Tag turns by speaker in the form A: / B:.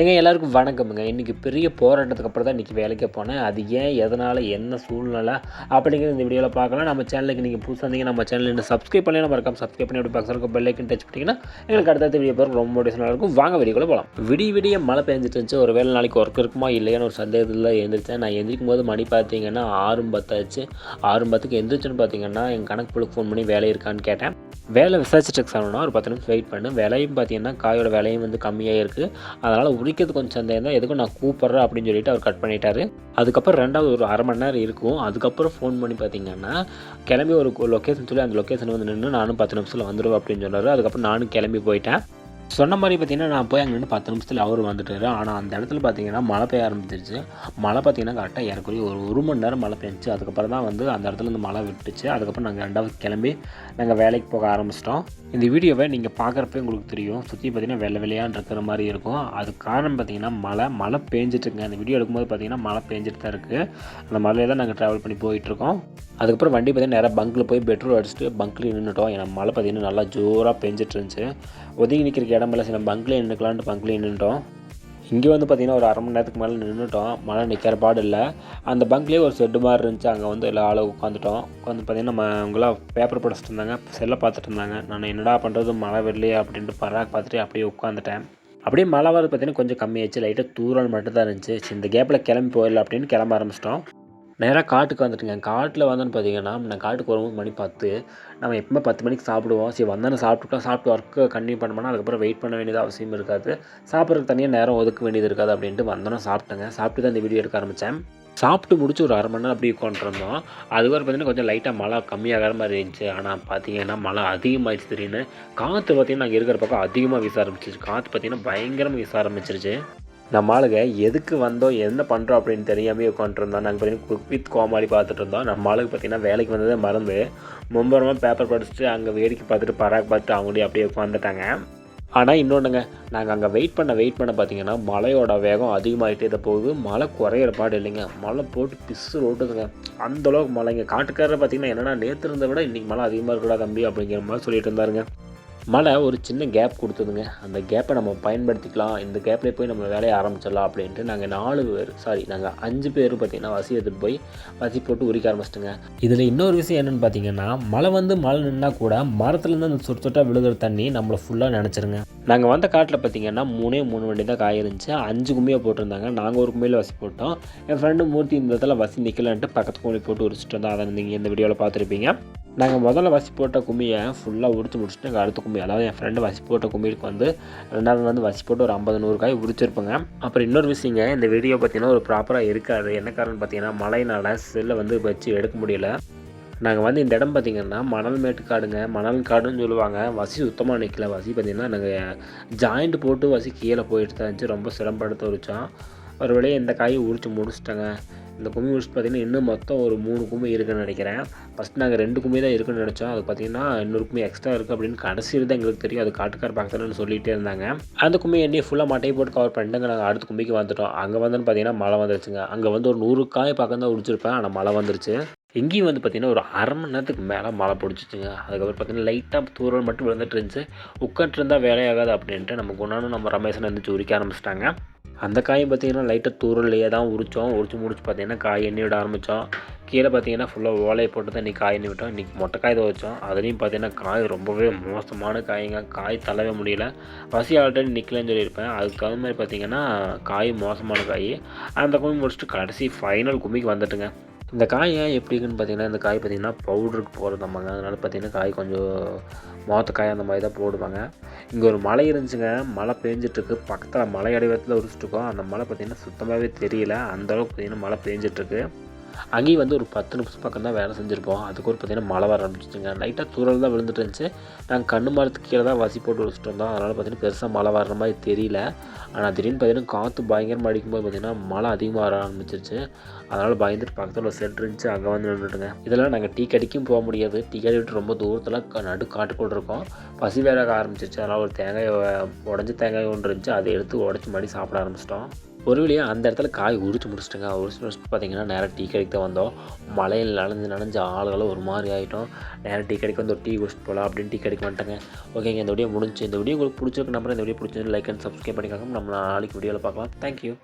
A: ஏங்க எல்லாருக்கும் வணக்கமுங்க. இன்றைக்கி பெரிய போராட்டத்துக்கு அப்புறம் தான் இன்றைக்கி வேலைக்கு போனேன். அது ஏன் எதனால் என்ன சூழ்நிலை அப்படிங்கிறது இந்த வீடியோவில் பார்க்கலாம். நம்ம சேனலுக்கு நீங்கள் புதுசாக இருந்தீங்க நம்ம சேனல் இன்னும் சப்ஸ்கிரைப் பண்ணி நம்ம இருக்காம சப்ஸ்கிரைப் பண்ணி அப்படி பக்கத்தில் பெல் ஐக்கன் டச் பண்ணிங்கன்னா எங்களுக்கு அடுத்த வீடியோ பார்க்க ரொம்ப மோட்டிவேஷனாக இருக்கும். வாங்க வீடியோக்குள்ள போகலாம் விடிய விடிய மழை பெஞ்சிட்டு இருந்துச்சு. ஒரு வேலை நாளைக்கு ஒர்க் இருக்குமா இல்லையான்னு ஒரு சந்தேகத்தில் எழுந்திரிச்சேன். நான் எந்திரிக்கும் போது மணி பார்த்தீங்கன்னா ஆறு பத்தாச்சு ஆறு பத்துக்கு எந்திரிச்சுன்னு பார்த்தீங்கன்னா எங்கள் கணக்கு புழுக்கு ஃபோன் பண்ணி வேலை இருக்கான்னு கேட்டேன். வேலை விசாரிச்சுட்டு சாப்பிடணும் ஒரு பத்து நிமிஷம் வெயிட் பண்ணு விலையும் பார்த்தீங்கன்னா காயோட விலையும் வந்து கம்மியாக இருக்குது அதனால் முடிக்கிறது கொஞ்சம் சந்தேகம் தான் எதுக்கும் நான் கூப்பிட்றேன் அப்படின்னு சொல்லிட்டு அவர் கட் பண்ணிட்டாரு. அதுக்கப்புறம் ரெண்டாவது ஒரு அரை மணி நேரம் இருக்கும். அதுக்கப்புறம் ஃபோன் பண்ணி பார்த்தீங்கன்னா கிளம்பி ஒரு லொக்கேஷன் சொல்லி அந்த லொக்கேஷன் வந்து நின்று நானும் பத்து நிமிஷத்தில் வந்துடுவேன் அப்படின்னு சொன்னார். அதுக்கப்புறம் நானும் கிளம்பி போயிட்டேன். சொன்ன மாதிரி பார்த்தீங்கன்னா நான் போய் அங்கே நின்று பத்து நிமிஷத்தில் அவர் வந்துட்டாரு. ஆனால் அந்த இடத்துல பார்த்தீங்கன்னா மழை பெய்ய ஆரம்பிச்சிருச்சு. மழை பார்த்தீங்கன்னா கரெக்டாக ஏறக்குறைய ஒரு ஒரு மணி நேரம் மழை பெஞ்சிச்சு. அதுக்கப்புறம் தான் வந்து அந்த இடத்துல இருந்து மழை விட்டுச்சு. அதுக்கப்புறம் நாங்கள் ரெண்டாவது கிளம்பி நாங்கள் வேலைக்கு போக ஆரம்பிச்சிட்டோம். இந்த வீடியோவை நீங்கள் பார்க்குறப்ப உங்களுக்கு தெரியும். சுற்றி பார்த்தீங்கன்னா வெள்ளை வெள்ளையான்னு இருக்கிற மாதிரி இருக்கும். அது காரணம் பார்த்தீங்கன்னா மழை மழை பேஞ்சிட்ருங்க அந்த வீடியோ எடுக்கும்போது பார்த்தீங்கன்னா மழை பெஞ்சிட்டு தான் இருக்குது அந்த மழையில தான் நாங்கள் ட்ராவல் பண்ணி போயிட்டுருக்கோம். அதுக்கப்புறம் வண்டி பார்த்தீங்கன்னா நேராக பங்க்கில் போய் பெட்ரோல் அடிச்சுட்டு பங்கில் நின்றுட்டோம் ஏன்னா மழை பார்த்தீங்கன்னா நல்லா ஜோராக பெஞ்சிட்டு இருந்துச்சு. ஒதுங்கி நிற்கிறக்கு இடமெல்லாம் சில பங்க்லேயே நின்றுக்கலான்ட்டு பங்க்லேயே நின்றுட்டோம் இங்கே வந்து பார்த்திங்கன்னா ஒரு அரை மணி நேரத்துக்கு மேலே நின்றுட்டோம் மழை நிற்கிற பாடு இல்லை. அந்த பங்க்லேயே ஒரு செட்டு மாதிரி இருந்துச்சு. அங்கே வந்து எல்லா ஆளும் உட்காந்துட்டோம் உட்காந்து பார்த்திங்கன்னா நம்ம அவங்களாம் பேப்பர் படிச்சுட்டு இருந்தாங்க. செல்லை பார்த்துட்டு இருந்தாங்க. நான் என்னடா பண்ணுறது மழை வரலையே அப்படின்ட்டு பராக் பார்த்துட்டு அப்படியே உட்காந்துட்டேன் அப்படியே மழை வரது பார்த்திங்கன்னா கொஞ்சம் கம்மியாச்சு லைட்டாக தூரல் மட்டும் தான் இருந்துச்சு. இந்த கேப்பில் கிளம்பி போயிடல அப்படின்னு கிளம்ப ஆரம்பிச்சிட்டோம். நேராக காட்டுக்கு வந்துட்டுங்க. காட்டில் வந்தோன்னு பார்த்தீங்கன்னா நான் காட்டுக்கு வரும்போது மணி பத்து. நம்ம எப்பவுமே பத்து மணிக்கு சாப்பிடுவோம். சரி வந்தோன்னு சாப்பிட்டுட்டோம் சாப்பிட்டு ஒர்க்கு கண்டினியூ பண்ணோம்னா அதுக்கப்புறம் வெயிட் பண்ண வேண்டியது அவசியம் இருக்காது. சாப்பிட்றதுக்கு தனியாக நேரம் ஒதுக்க வேண்டியது இருக்காது அப்படின்ட்டு வந்தோன்னே சாப்பிட்டேங்க. சாப்பிட்டு தான் இந்த வீடியோ எடுக்க ஆரம்பித்தேன் சாப்பிட்டு முடிச்சு ஒரு அரை மணி நேரம் அப்படியே உட்காந்துருந்தோம் அதுவரை பார்த்தீங்கன்னா கொஞ்சம் லைட்டாக மழை கம்மியாகிற மாதிரி இருந்துச்சு. ஆனால் பார்த்தீங்கன்னா மழை அதிகமாகிடுச்சு திடீர்னு. காற்று பார்த்தீங்கன்னா நாங்கள் இருக்கிற பக்கம் அதிகமாக வீச ஆரம்பிச்சிருச்சு. காற்று பார்த்தீங்கன்னா பயங்கரமாக வீச ஆரம்பிச்சிருச்சு. நம்ம ஆளுங்க எதுக்கு வந்தோம் என்ன பண்ணுறோம் அப்படின்னு தெரியாமே உட்காந்துருந்தோம் நாங்கள் பார்த்தீங்கன்னா குக் வித் கோமாளி பார்த்துட்டு இருந்தோம் நம்ம ஆளுக்கு பார்த்தீங்கன்னா வேலைக்கு வந்ததே மறந்து மும்பரமாக பேப்பர் படிச்சுட்டு அங்கே வேடிக்கை பார்த்துட்டு பராக் பார்த்துட்டு அவங்களே அப்படியே உட்காந்துட்டாங்க ஆனால் இன்னொன்றுங்க நாங்கள் அங்கே வெயிட் பண்ண வெயிட் பண்ண பார்த்தீங்கன்னா மழையோட வேகம் அதிகமாகிட்டே தான் போகுது. மழை குறையிற பாடு இல்லைங்க. மழை போட்டு பிசு ஓட்டுதுங்க அந்தளவுக்கு மழைங்க. காட்டுக்காரரை பார்த்தீங்கன்னா என்னென்னா நேற்று இருந்த விட இன்றைக்கி மழை அதிகமாக இருக்கடா தம்பி அப்படிங்கிற மாதிரி சொல்லிட்டு இருந்தாருங்க. மழை ஒரு சின்ன கேப் கொடுத்ததுங்க. அந்த கேப்பை நம்ம பயன்படுத்திக்கலாம். இந்த கேப்லேயே போய் நம்ம வேலையை ஆரம்பிச்சிடலாம் அப்படின்ட்டு நாங்கள் நாலு பேர் சாரி நாங்கள் அஞ்சு பேர் பார்த்தீங்கன்னா வசி எடுத்துகிட்டு போய் வசி போட்டு உரிக்க ஆரம்பிச்சிட்டுங்க. இதில் இன்னொரு விஷயம் என்னென்னு பார்த்தீங்கன்னா மழை வந்து மழை நின்னா கூட மரத்துலேருந்து அந்த சொட்டு சொட்டாக விழுகிற தண்ணி நம்மளை ஃபுல்லாக நினச்சிருங்க. நாங்கள் வந்த காட்டில் பார்த்தீங்கன்னா மூணே மூணு வண்டி தான் காய இருந்துச்சு. அஞ்சு கும்மியாக போட்டிருந்தாங்க. நாங்கள் ஒரு கும்மியில் வசி போட்டோம். என் ஃப்ரெண்டு மூர்த்தி இந்த இடத்துல வசி நிற்கலான்ட்டு பக்கத்து கும்மி போட்டு உரிச்சிட்டு வந்தோம் அதை நீங்கள் இந்த வீடியோவில் பார்த்துருப்பீங்க. நாங்கள் முதல்ல வசி போட்ட கும்மியை ஃபுல்லாக உரித்து முடிச்சுட்டு நாங்கள் அடுத்த கும்மி அதாவது என் ஃப்ரெண்டு வசி போட்ட கும்மிக்கு வந்து ரெண்டாவது வந்து வசி போட்டு ஒரு ஐம்பது நூறு காய் உரிச்சிருப்பேங்க அப்புறம் இன்னொரு விஷயங்க இந்த வீடியோ பார்த்தீங்கன்னா ஒரு ப்ராப்பராக இருக்காது. என்ன காரணம் பார்த்தீங்கன்னா மழையினால செல்லை வந்து வச்சு எடுக்க முடியல. நாங்கள் வந்து இந்த இடம் பார்த்திங்கன்னா மணல் மேட்டு காடுங்க மணல் காடுன்னு சொல்லுவாங்க. வசி சுத்தமாக நிற்கல வசி பார்த்திங்கன்னா நாங்கள் ஜாயிண்ட் போட்டு வசி கீழே போயிட்டு தான் இருந்துச்சு. ரொம்ப சிரமப்படுத்த வச்சோம் ஒரு வேளையை இந்த காயை உரிச்சு முடிச்சிட்டேங்க. இந்த கும்மி முடிச்சு பார்த்தீங்கன்னா இன்னும் மொத்தம் ஒரு மூணு கும்மி இருக்குன்னு நினைக்கிறேன். ஃபஸ்ட் நாங்கள் ரெண்டு கும்மி தான் இருக்குன்னு நினச்சோம். அது பார்த்தீங்கன்னா இன்னொரு கும்மி எக்ஸ்ட்ரா இருக்குது அப்படின்னு கடைசியில் தான் எங்களுக்கு தெரியும். அது காட்டுக்கார் பக்கத்துலன்னு சொல்லிகிட்டே இருந்தாங்க. அந்த கும்மி எண்ணெய் ஃபுல்லாக மட்டையை போட்டு கவர் பண்ணிட்டு நாங்கள் அடுத்த கும்மிக்கு வந்துட்டோம். அங்கே வந்துன்னு பார்த்தீங்கன்னா மழை வந்துருச்சுங்க. அங்கே வந்து ஒரு நூறு காய் பக்கம் தான் உடிச்சிருப்பேன். ஆனால் மழை வந்துருச்சு. எங்கேயும் வந்து பார்த்திங்கன்னா ஒரு அரை மணி நேரத்துக்கு மேலே மழை பிடிச்சிச்சுங்க. அதுக்கப்புறம் பார்த்தீங்கன்னா லைட்டாக தூரல் மட்டும் விழுந்துட்டு இருந்துச்சு. உட்காந்துருந்தா வேலையாகாது அப்படின்ட்டு நம்ம குணானும் நம்ம ரமேஷன் இருந்துச்சு உரிக்க ஆரம்பிச்சிட்டாங்க. அந்த காயும் பார்த்தீங்கன்னா லைட்டாக தூரலையே தான் உரித்தோம் உரிச்சு முடிச்சு பார்த்தீங்கன்னா காய் எண்ணி விட ஆரம்பித்தோம் கீழே பார்த்தீங்கன்னா ஃபுல்லாக ஓலையை போட்டு தான் இன்றைக்கி காய் எண்ணி விட்டோம். இன்றைக்கி மொட்டை காய் அதுலேயும் பார்த்தீங்கன்னா காய் ரொம்பவே மோசமான காய்ங்க. காய் தள்ளவே முடியல. பசி ஆல்ரெடி நிற்கலன்னு சொல்லியிருப்பேன். அதுக்கு தகுந்த மாதிரி பார்த்தீங்கன்னா காய் மோசமான காய். அந்த கும்மி முடிச்சுட்டு கடைசி ஃபைனல் கும்மிக்கு வந்துட்டுங்க. இந்த காய் ஏன் எப்படி இருக்குன்னு பார்த்தீங்கன்னா இந்த காய் பார்த்தீங்கன்னா பவுடருக்கு போடுறதாம்பாங்க அதனால் பார்த்தீங்கன்னா காய் கொஞ்சம் மொத்த காய் அந்த மாதிரி தான் போடுவாங்க. இங்கே ஒரு மலை இருந்துச்சுங்க. மழை பெஞ்சிட்ருக்கு பக்கத்தில் மலை அடிவத்தில் உரிச்சிட்ருக்கோம் அந்த மழை பார்த்தீங்கன்னா சுத்தமாகவே தெரியல. அந்தளவுக்கு பார்த்திங்கன்னா பார்த்தீங்கன்னா மழை பெஞ்சிட்ருக்கு அங்கேயும் வந்து ஒரு பத்து நிமிஷம் பக்கம் தான் வேலை செஞ்சுருப்போம். அதுக்கு ஒரு பார்த்தீங்கன்னா மழை வர ஆரம்பிச்சிச்சுங்க. லைட்டாக தூரல் தான் விழுந்துட்டு இருந்துச்சு. நாங்கள் கண்ணு மரத்துக்கு கீழே தான் வசி போட்டு வச்சுட்டு இருந்தோம். அதனால் பார்த்தீங்கன்னா பெருசாக மழை வர்ற மாதிரி தெரியல. ஆனால் திடீர்னு பார்த்தீங்கன்னா காற்று பயங்கரமாக அடிக்கும்போது பார்த்திங்கன்னா மழை அதிகமாக வர ஆரம்பிச்சிருச்சு. அதனால் பயந்துட்டு பக்கத்தில் ஒரு செட் இருந்துச்சு. அங்கே வந்து நின்றுட்டுங்க இதெல்லாம் நாங்கள் டீ கடிக்கும் போக முடியாது. டீ கடை ரொம்ப தூரத்தில் நடு காட்டுக்குள்ள இருக்கோம். பசி வேற ஆரம்பிச்சிருச்சு. அதனால் ஒரு தேங்காய் உடஞ்சி தேங்காய் ஒன்று இருந்துச்சு. அதை எடுத்து உடச்சி மறுபடி சாப்பிட ஆரம்பிச்சிட்டோம். ஒரு வழியாக அந்த இடத்துல காய் உரிச்சு முடிச்சிட்டுங்க. உரிச்சு முடிச்சுட்டு பார்த்தீங்கன்னா நேராக டீ கடைக்கு தான் வந்தோம். மழையில் நனைஞ்சு நனைஞ்சு ஆளுகளும் ஒரு மாதிரி ஆகிட்டோம் நேராக டீ கடைக்கு வந்து ஒரு டீ குடிச்சிட்டு போகலாம் அப்படின்னு டீ கடைக்கு வந்துட்டேங்க. ஓகேங்க இந்த வீடியோ முடிஞ்சு இந்த வீடியோ உங்களுக்கு பிடிச்சிருக்கு நம்பர் இந்த வீடியோ பிடிச்சிருந்து லைக் அண்ட் சப்ஸ்கிரைப் பண்ணிக்காங்க. நம்ம நாளைக்கு வீடியோவில் பார்க்கலாம். தேங்க்யூ